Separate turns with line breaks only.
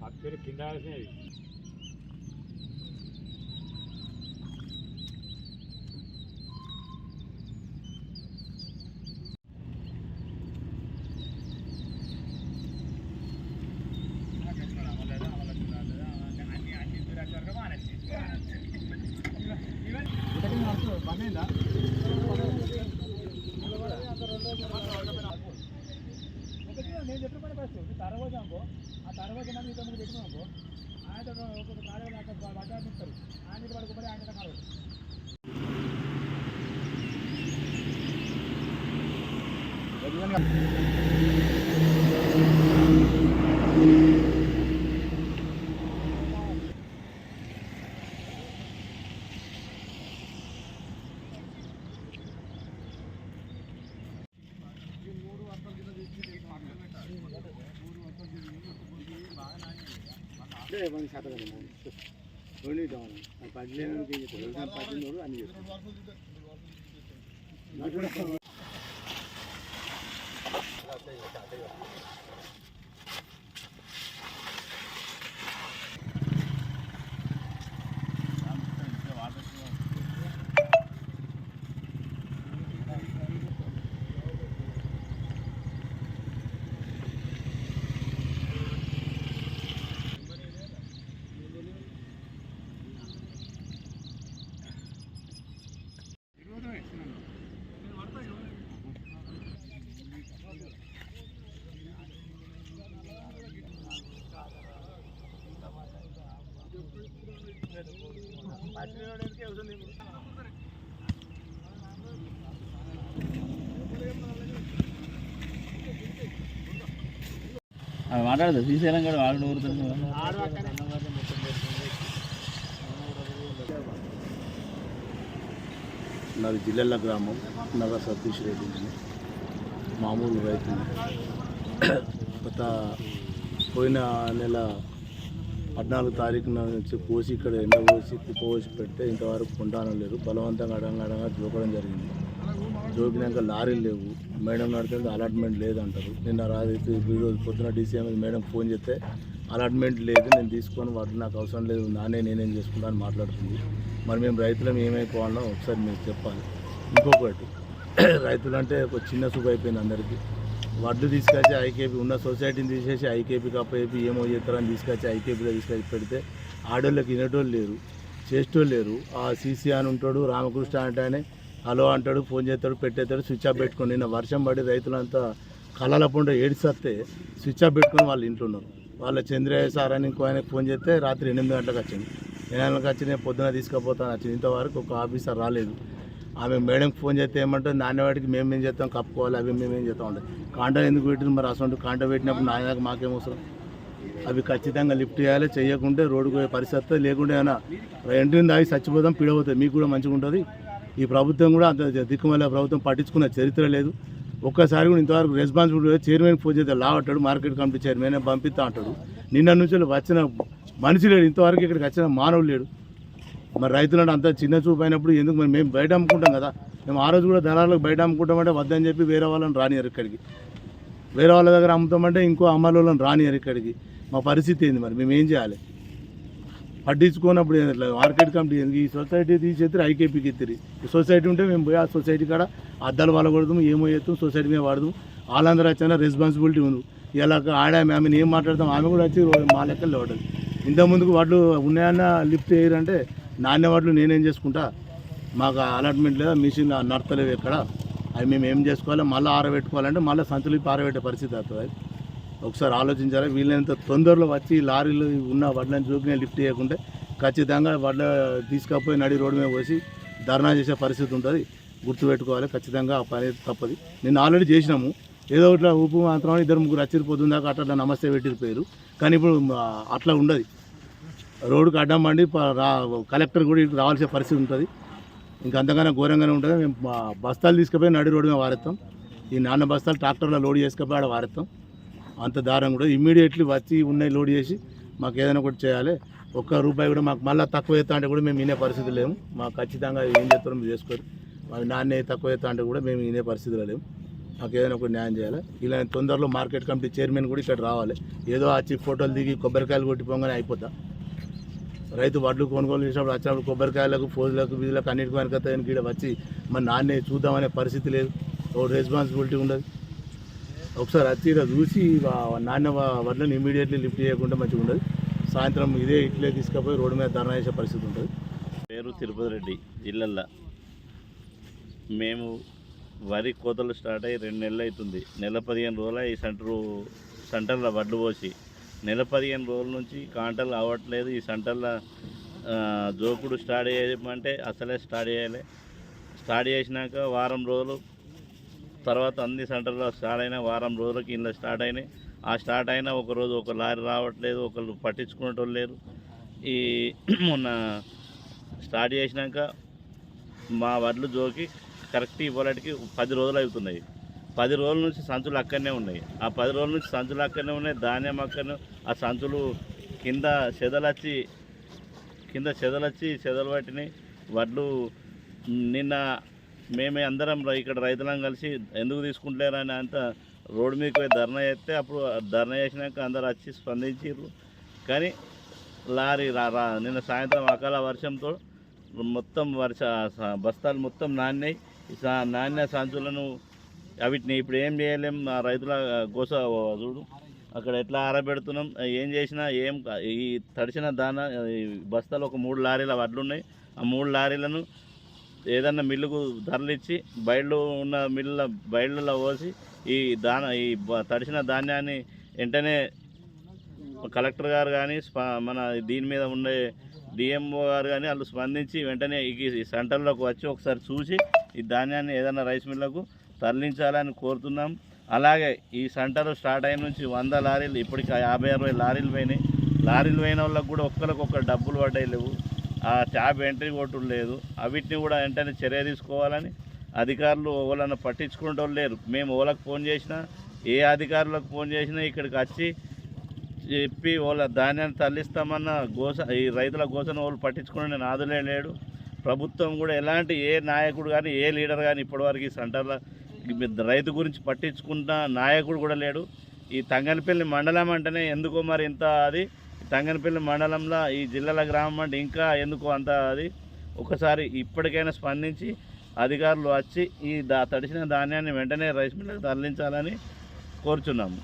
కప్పెలు కింద వేసినాయి నేను చెప్పిన పని ఫస్ట్ తర్వాత అనుకో ఆ తర్వాత తమ్ముడు మీతో పెట్టినాం అనుకో ఆయన ఒక్కొక్క కార్యాలయం అక్కడ బజార్ ఇస్తారు ఆయన పడుకోబడి ఆయన కాదు
అది మాట్లాడదు. శ్రీశైలం కూడా వాళ్ళు ఊరుతుంది
నాది జిల్లెల్ల గ్రామం. నగర్ సతీష్ రెడ్డి. మామూలు రైతుని గత పోయిన నెల పద్నాలుగు తారీఖున నుంచి పోసి ఇక్కడ ఎండ పోసి కుప్ప పోసి పెడితే ఇంతవరకు కొంటానం లేదు బలవంతంగా అడంగా అడంగా జోకడం జరిగింది. జోపినాక లారీలు లేవు. మేడం నడితే అలాట్మెంట్ లేదంటారు. నిన్న రాత్రి ఈరోజు పొద్దున డీసీఎం మేడం ఫోన్ చేస్తే అలాట్మెంట్ లేదు నేను తీసుకొని వాటి నాకు అవసరం లేదు నానే నేనేం చేసుకుంటా అని మాట్లాడుతుంది. మరి మేము రైతులం ఏమైపోవాలో ఒకసారి మీరు చెప్పాలి. ఇంకొకటి రైతులు అంటే ఒక చిన్న సూపు అయిపోయింది అందరికీ. వడ్లు తీసుకొచ్చి ఐకేపీ ఉన్న సొసైటీని తీసేసి ఐకేపీకి అప్పేపి ఏమో చేస్తారని తీసుకొచ్చి ఐకేపీలో తీసుకొచ్చి పెడితే ఆడోళ్ళకి వినేటోళ్ళు లేరు చేసేటోళ్ళు లేరు. ఆ సీసీ అని ఉంటాడు రామకృష్ణ అంటేనే హలో అంటాడు ఫోన్ చేస్తాడు పెట్టేస్తాడు స్విచ్ ఆఫ్ పెట్టుకొని నిన్న వర్షం పడి రైతులంతా కళల పండు ఏడిస్తే స్విచ్ ఆఫ్ పెట్టుకొని వాళ్ళు ఇంట్లో ఉన్నారు. వాళ్ళ చంద్రయ్య సార్ అని ఇంకో ఆయనకు ఫోన్ చేస్తే రాత్రి ఎనిమిది గంటలకు వచ్చింది. ఎనిమిది గంటలకు వచ్చి నేను పొద్దున తీసుకుపోతాను వచ్చింది. ఇంతవరకు ఒక ఆఫీసర్ రాలేదు. ఆమె మేడంకి ఫోన్ చేస్తే ఏమంటే నాన్నవాడికి మేము ఏం చేస్తాం కప్పుకోవాలి అవి మేమేం చేస్తాం అంటే కాంటా ఎందుకు పెట్టింది మరి అసలు? కాంటా పెట్టినప్పుడు నాయనకు మాకేం అవసరం? అవి ఖచ్చితంగా లిఫ్ట్ చేయాలి చేయకుంటే రోడ్డుకు పోయే పరిస్థితి లేకుంటే ఏమైనా ఎంట్రీని దాగి చచ్చిపోతాం పీడవుతుంది మీకు కూడా మంచిగా ఉంటుంది. ఈ ప్రభుత్వం కూడా అంత దిక్కుమల్ల ప్రభుత్వం పట్టించుకున్న చరిత్ర లేదు. ఒక్కసారి కూడా ఇంతవరకు రెస్పాన్సిబిలిటీ చైర్మన్ ఫోన్ చేస్తే లావట్టాడు మార్కెట్ కమిటీ చైర్మన్ పంపిస్తా అంటాడు. నిన్న నుంచి వచ్చిన మనిషి లేడు ఇంతవరకు ఇక్కడికి వచ్చిన మానవుడు లేడు. మరి రైతులను అంత చిన్న చూపు అయినప్పుడు ఎందుకు మరి మేము బయట అమ్ముకుంటాం కదా? మేము ఆ రోజు కూడా దళాలకు బయట అమ్ముకుంటామంటే వద్దని చెప్పి వేరే వాళ్ళని రానియరు ఇక్కడికి. వేరే వాళ్ళ దగ్గర అమ్ముతామంటే ఇంకో అమ్మాయిలను రానియరు ఇక్కడికి. మా పరిస్థితి ఏంది మరి? మేము ఏం చేయాలి? పట్టించుకోనప్పుడు ఇట్లా మార్కెట్ కమిటీ ఈ సొసైటీ తీసేస్తే ఐకేపీకి ఎత్తిరి. ఈ సొసైటీ ఉంటే మేము పోయి ఆ సొసైటీ కాడ అద్దాలు వాళ్ళ ఏమో చేస్తాం సొసైటీ మీద వాడదాం వాళ్ళందరూ వచ్చిన రెస్పాన్సిబిలిటీ ఉంది. ఇలా ఆడ ఆమెను ఏం మాట్లాడతాం ఆమె కూడా వచ్చి మా లెక్కలు లేవడదు ఇంత ముందుకు వడ్లు ఉన్నాయన్న లిఫ్ట్ చేయరంటే నాణ్య వాళ్ళు నేనేం చేసుకుంటా? మాకు అలాట్మెంట్ లేదా మిషన్ నడతలేవు ఎక్కడ? అవి మేము ఏం చేసుకోవాలి? మళ్ళీ ఆరబెట్టుకోవాలంటే మళ్ళీ సంచులు ఆరబెట్టే పరిస్థితి అవుతుంది ఒకసారి ఆలోచించాలి. వీళ్ళంత తొందరలో వచ్చి లారీలు ఉన్న వడ్లని చూపిన లిఫ్ట్ చేయకుంటే ఖచ్చితంగా వడ్ల తీసుకపోయి నడి రోడ్డు మీద పోసి ధర్నా చేసే పరిస్థితి ఉంటుంది. గుర్తుపెట్టుకోవాలి. ఖచ్చితంగా ఆ పని తప్పది. నేను ఆల్రెడీ చేసినాము. ఏదో ఒకటి ఊపు మాత్రం ఇద్దరు ముగ్గురు అచ్చిరిపోతుంది దాకా అట్లా నమస్తే పెట్టిపోయారు కానీ ఇప్పుడు అట్లా ఉండదు. రోడ్డుకి అడ్డం పండి కలెక్టర్ కూడా ఇటు రావాల్సిన పరిస్థితి ఉంటుంది. ఇంకా అంతకన్నా ఘోరంగానే ఉంటుంది. మేము బస్తాలు తీసుకుపోయి నడి రోడ్డు మీద వారెత్తాం. ఈ నాన్న బస్తాలు ట్రాక్టర్లో లోడ్ చేసుకుపోయి ఆడ వారెత్తాం. అంత దారం కూడా ఇమీడియట్లీ వచ్చి ఉన్నాయి లోడ్ చేసి మాకు ఏదైనా ఒకటి చేయాలి. ఒక్క రూపాయి కూడా మాకు మళ్ళీ తక్కువ అవుతా అంటే కూడా మేము వినే పరిస్థితి లేము మాకు ఖచ్చితంగా ఏం చేస్తారో మేము చేసుకోరు. మాకు నాణ్య తక్కువ అవుతా అంటే కూడా మేము వినే పరిస్థితిలో లేము మాకు ఏదైనా ఒక న్యాయం చేయాలి. ఇలా తొందరలో మార్కెట్ కమిటీ చైర్మన్ కూడా ఇక్కడ రావాలి. ఏదో వచ్చి ఫోటోలు దిగి కొబ్బరికాయలు కొట్టిపోగానే అయిపోతా. రైతు వడ్లు కొనుగోలు చేసినప్పుడు వచ్చినప్పుడు కొబ్బరికాయలకు ఫోజులకు వీధులకు అన్నిటికీ వెనకతాయని ఇక్కడ వచ్చి మన నాన్నే చూద్దామనే పరిస్థితి లేదు. ఒక రెస్పాన్సిబిలిటీ ఉండదు. ఒకసారి వచ్చి చూసి నాన్న వడ్లను ఇమీడియట్లీ లిఫ్ట్ చేయకుండా మంచిగా ఉండదు. సాయంత్రం ఇదే ఇట్లే తీసుకుపోయి రోడ్డు మీద ధర్నా చేసే పరిస్థితి ఉంటుంది.
పేరు తిరుపతి రెడ్డి ఇళ్ళల్లా మేము వరి కోతలు స్టార్ట్ అయ్యి రెండు నెలలు అవుతుంది. నెల పదిహేను రోజులు ఈ సెంటరు సెంటర్లో వడ్లు పోసి నెల పదిహేను రోజుల నుంచి కాంటలు అవ్వట్లేదు. ఈ సెంటర్లో జోకుడు స్టార్ట్ చేయమంటే అసలే స్టార్ట్ చేయాలి. స్టార్ట్ చేసినాక వారం రోజులు తర్వాత అన్ని సెంటర్లో స్టార్ట్ అయిన వారం రోజులకి ఇంట్లో స్టార్ట్ అయినాయి. ఆ స్టార్ట్ అయినా ఒక రోజు ఒక లారీ రావట్లేదు ఒకళ్ళు పట్టించుకునేటోళ్ళు లేరు. ఈ మొన్న స్టార్ట్ చేసినాక మా వడ్లు జోకి కరెక్ట్ ఇవ్వడానికి పది రోజులు అవుతున్నాయి. పది రోజుల నుంచి సంచులు అక్కడనే ఉన్నాయి. ఆ పది రోజుల నుంచి సంచులు అక్కడనే ఉన్నాయి ధాన్యం అక్కడనే ఆ సంచులు కింద చెదలచ్చి కింద చెదలొచ్చి చెదలు పట్టినాయి. వడ్లు నిన్న మేమే అందరం ఇక్కడ రైతులం కలిసి ఎందుకు తీసుకుంటలేరు అని అంత రోడ్డు మీదకి పోయి ధర్నా చేస్తే అప్పుడు ధర్నా చేసినాక అందరు వచ్చి స్పందించారు కానీ లారీ రా రా నిన్న సాయంత్రం అకాల వర్షంతో మొత్తం వర్ష బస్తాలు మొత్తం నాణ్యాయి సా- నాణ్య సంచులను వీటిని ఇప్పుడు ఏం చేయలేం. ఆ రైతుల గోస చూడు అక్కడ ఎట్లా ఆరబెడుతున్నాం ఏం చేసినా ఏం ఈ తడిసిన దాన బస్తాలు ఒక మూడు లారీల వడ్లు ఉన్నాయి ఆ మూడు లారీలను ఏదన్నా మిల్లుకు ధరలిచ్చి బయళ్ళు ఉన్న మిల్లుల బయళ్ళలో పోసి ఈ దాన ఈ తడిసిన ధాన్యాన్ని వెంటనే కలెక్టర్ గారు కానీ మన దీని మీద ఉండే డిఎంఓ గారు కానీ వాళ్ళు స్పందించి వెంటనే ఈ సెంటర్లోకి వచ్చి ఒకసారి చూసి ఈ ధాన్యాన్ని ఏదైనా రైస్ మిల్లకు తరలించాలని కోరుతున్నాం. అలాగే ఈ సెంటర్ స్టార్ట్ అయిన నుంచి వంద లారీలు ఇప్పటికి యాభై అరవై లారీలు పోయినాయి. లారీలు పోయిన వాళ్ళకు కూడా ఒక్కరికి ఒక్కరు డబ్బులు పడ్డాయి లేవు. ఆ ట్యాబ్ ఎంట్రీ కొట్టుడు లేదు. అవిటిని కూడా వెంటనే చర్య తీసుకోవాలని అధికారులు ఓలన్న పట్టించుకునేటోళ్ళు లేరు. మేము ఓలకు ఫోన్ చేసినా ఏ అధికారులకు ఫోన్ చేసినా ఇక్కడికి వచ్చి చెప్పి వాళ్ళ ధాన్యాన్ని తరలిస్తామన్న గోస ఈ రైతుల గోసను వాళ్ళు పట్టించుకునే నాదులే లేడు. ప్రభుత్వం కూడా ఎలాంటి ఏ నాయకుడు కానీ ఏ లీడర్ కానీ ఇప్పటివరకు ఈ సెంటర్లో రైతు గురించి పట్టించుకున్న నాయకుడు కూడా లేడు. ఈ తంగనపల్లి మండలం అంటేనే ఎందుకో మరి ఇంత అది తంగనపల్లి మండలంలో ఈ జిల్లాల గ్రామం అంటే ఇంకా ఎందుకు అంత అది. ఒకసారి ఇప్పటికైనా స్పందించి అధికారులు వచ్చి ఈ దా తడిసిన ధాన్యాన్ని వెంటనే రైస్ మిల్లకు తరలించాలని కోరుచున్నాము.